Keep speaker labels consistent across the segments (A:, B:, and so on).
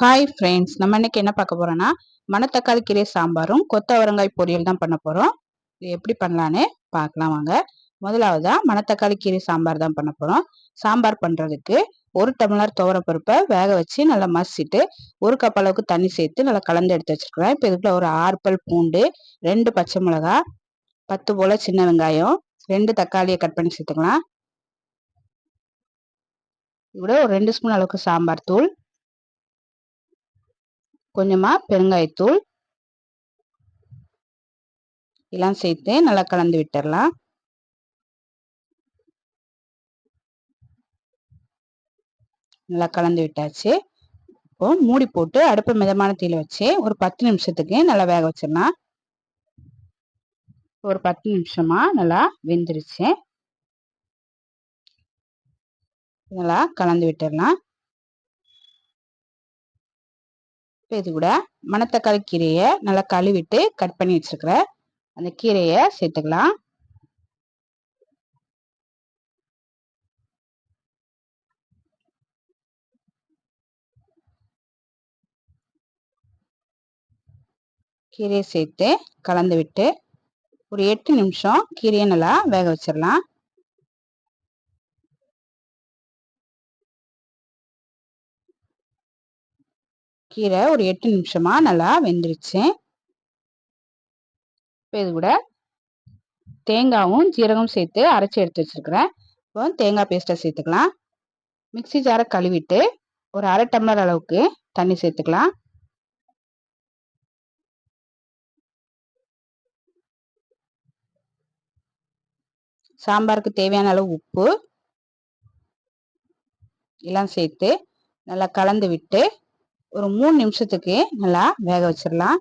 A: Hi friends நம்ம இன்னைக்கு என்ன பார்க்க போறோம்னா மணத்தக்காளி கீரை சாம்பாரும் கொத்தவரங்காய் பொரியல் தான் பண்ண போகிறோம் இது எப்படி பண்ணலான்னு பார்க்கலாம் வாங்க. முதலாவதா மணத்தக்காளி கீரை சாம்பார் தான் பண்ண போகிறோம் சாம்பார் பண்ணுறதுக்கு ஒரு டம்ளர் துவரப்பருப்பை வேக வச்சு நல்லா மசிட்டு ஒரு கப் அளவுக்கு தண்ணி சேர்த்து நல்லா கலந்து எடுத்து வச்சுருக்கிறேன். இப்போ இதுக்குள்ள ஒரு ஆறு பூண்டு ரெண்டு பச்சை மிளகா பத்து போல் சின்ன வெங்காயம் ரெண்டு தக்காளியை கட் பண்ணி சேர்த்துக்கலாம். இதோட ஒரு ரெண்டு ஸ்பூன் அளவுக்கு சாம்பார் தூள் கொஞ்சமாக பெருங்காயத்தூள் எல்லாம் சேர்த்து நல்லா கலந்து விட்டுடலாம் நல்லா கலந்து விட்டாச்சு. இப்போ மூடி போட்டு அடுப்பு மிதமான தீயில வச்சு ஒரு பத்து நிமிஷத்துக்கு நல்லா வேக வச்சிடலாம். ஒரு பத்து நிமிஷமா நல்லா வெந்துருச்சு. நல்லா கலந்து விட்டுடலாம் இப்போ இது கூட மணத்தக்காளி கீரையை நல்லா கழுவிட்டு கட் பண்ணி வச்சிருக்கிற அந்த கீரையை சேர்த்துக்கலாம். கீரையை சேர்த்து கலந்து விட்டு ஒரு எட்டு நிமிஷம் கீரையை நல்லா வேக வச்சிடலாம் கீரை ஒரு எட்டு நிமிஷமா நல்லா வெந்துருச்சு. இப்போ இது கூட தேங்காவும் ஜீரகம் சேர்த்து அரைச்சி எடுத்து வச்சிருக்கிறேன். இப்போ தேங்காய் பேஸ்ட்டை சேர்த்துக்கலாம். மிக்சி ஜாரை கழுவிட்டு ஒரு அரை டம்ளர் அளவுக்கு தண்ணி சேர்த்துக்கலாம். சாம்பாருக்கு தேவையான அளவு உப்பு எல்லாம் சேர்த்து நல்லா கலந்து விட்டு ஒரு மூணு நிமிஷத்துக்கு நல்லா வேக வச்சிடலாம்.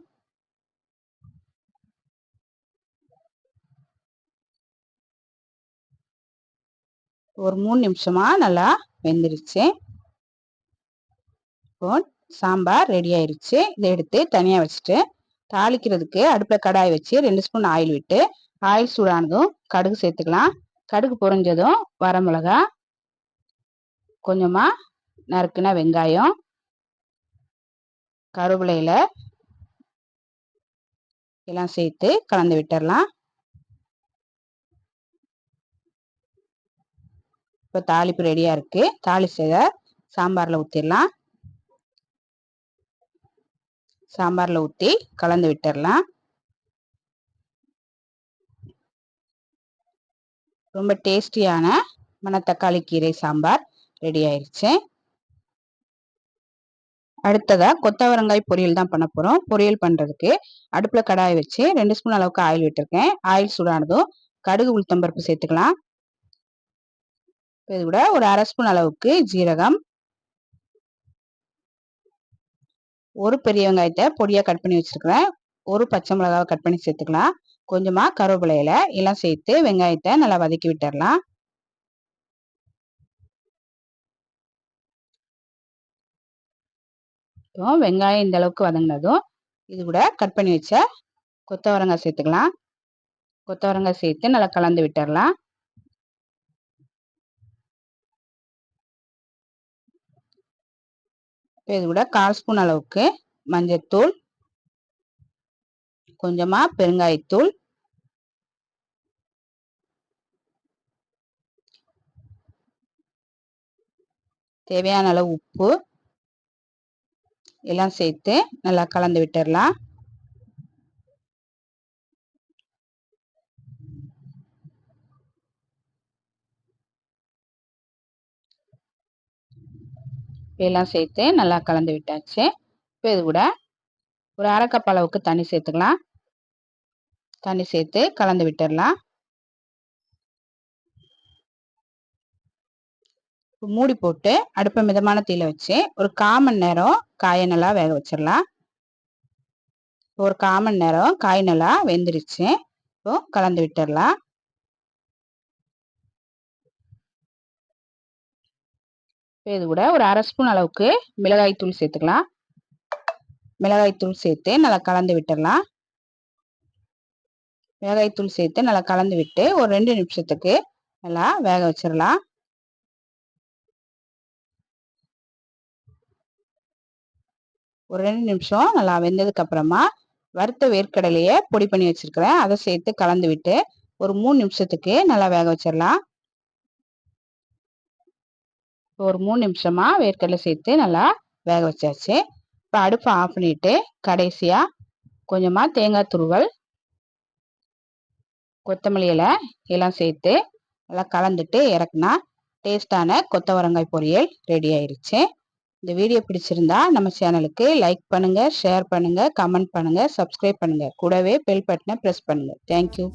A: ஒரு மூணு நிமிஷமா நல்லா வெந்துருச்சு. இப்போ சாம்பார் ரெடி ஆயிருச்சு. இதை எடுத்து தனியாக வச்சுட்டு தாளிக்கிறதுக்கு அடுப்பில் கடாய் வச்சு ரெண்டு ஸ்பூன் ஆயில் விட்டு ஆயில் சூடானதும் கடுகு சேர்த்துக்கலாம். கடுகு பொறிஞ்சதும் வரமிளகா கொஞ்சமாக நறுக்குன வெங்காயம் கருவேப்பிலையில் எல்லாம் சேர்த்து கலந்து விட்டுடலாம் இப்போ தாளிப்பு ரெடியாக இருக்குது தாளிச்சதை சாம்பாரில் ஊற்றிடலாம் சாம்பாரில் ஊற்றி கலந்து விட்டுடலாம் ரொம்ப டேஸ்டியான மணத்தக்காளி கீரை சாம்பார் ரெடி ஆயிடுச்சு அடுத்ததாக கொத்தவரங்காய் பொரியல் தான் பண்ண போகிறோம் பொரியல் பண்ணுறதுக்கு அடுப்பில் கடாய் வச்சு ரெண்டு ஸ்பூன் அளவுக்கு ஆயில் விட்டுருக்கேன். ஆயில் சூடானதும் கடுகு உளுத்தம்பருப்பு சேர்த்துக்கலாம். இது கூட ஒரு அரை ஸ்பூன் அளவுக்கு ஜீரகம். ஒரு பெரிய வெங்காயத்தை பொடியாக கட் பண்ணி வச்சுருக்கிறேன். ஒரு பச்சை மிளகாவை கட் பண்ணி சேர்த்துக்கலாம். கொஞ்சமாக கருவேப்பிலையில எல்லாம் சேர்த்து வெங்காயத்தை நல்லா வதக்கி விட்டுடலாம் இப்போ வெங்காயம் இந்த அளவுக்கு வதங்கினதும் இது கூட கட் பண்ணி வச்ச கொத்தவரங்காய் சேர்த்துக்கலாம். கொத்தவரங்காய் சேர்த்து நல்லா கலந்து விட்டுடலாம் இது கூட கால் ஸ்பூன் அளவுக்கு மஞ்சத்தூள் கொஞ்சமாக பெருங்காயத்தூள் தேவையான அளவு உப்பு எல்லாம் சேர்த்து நல்லா கலந்து விட்டுடலாம் எல்லாம் சேர்த்து நல்லா கலந்து விட்டாச்சு. இப்போ இது கூட ஒரு அரை அளவுக்கு தண்ணி சேர்த்துக்கலாம். தண்ணி சேர்த்து கலந்து விட்டுடலாம் மூடி போட்டு அடுப்பை மிதமான தீயில வச்சு ஒரு காமன் நேரம் காயை நல்லா வேக வச்சிடலாம். ஒரு காமன் நேரம் காய் நல்லா வெந்துருச்சு. இப்போ கலந்து விட்டுடலாம். இது கூட ஒரு அரை ஸ்பூன் அளவுக்கு மிளகாய் தூள் சேர்த்துக்கலாம். மிளகாய் தூள் சேர்த்து நல்லா கலந்து விட்டுடலாம். மிளகாய் தூள் சேர்த்து நல்லா கலந்து விட்டு ஒரு ரெண்டு நிமிஷத்துக்கு நல்லா வேக வச்சிடலாம். ஒரு ரெண்டு நிமிஷம் நல்லா வெந்ததுக்கு அப்புறமா வறுத்த வேர்க்கடலையை பொடி பண்ணி வச்சிருக்கிறேன். அதை சேர்த்து கலந்து விட்டு ஒரு மூணு நிமிஷத்துக்கு நல்லா வேக வச்சிடலாம். ஒரு மூணு நிமிஷமா வேர்க்கடலை சேர்த்து நல்லா வேக வச்சாச்சு. இப்போ அடுப்பை ஆஃப் பண்ணிட்டு கடைசியாக கொஞ்சமாக தேங்காய் துருவல் கொத்தமல்லி இலை எல்லாம் சேர்த்து நல்லா கலந்துட்டு இறக்குனா டேஸ்டான கொத்தவரங்காய் பொரியல் ரெடி ஆயிடுச்சு இந்த வீடியோ பிடிச்சிருந்தா நம்ம சேனலுக்கு லைக் பண்ணுங்க ஷேர் பண்ணுங்க கமெண்ட் பண்ணுங்க சப்ஸ்கிரைப் பண்ணுங்க. கூடவே பெல் பட்டனை ப்ரெஸ் பண்ணுங்க. தேங்க்யூ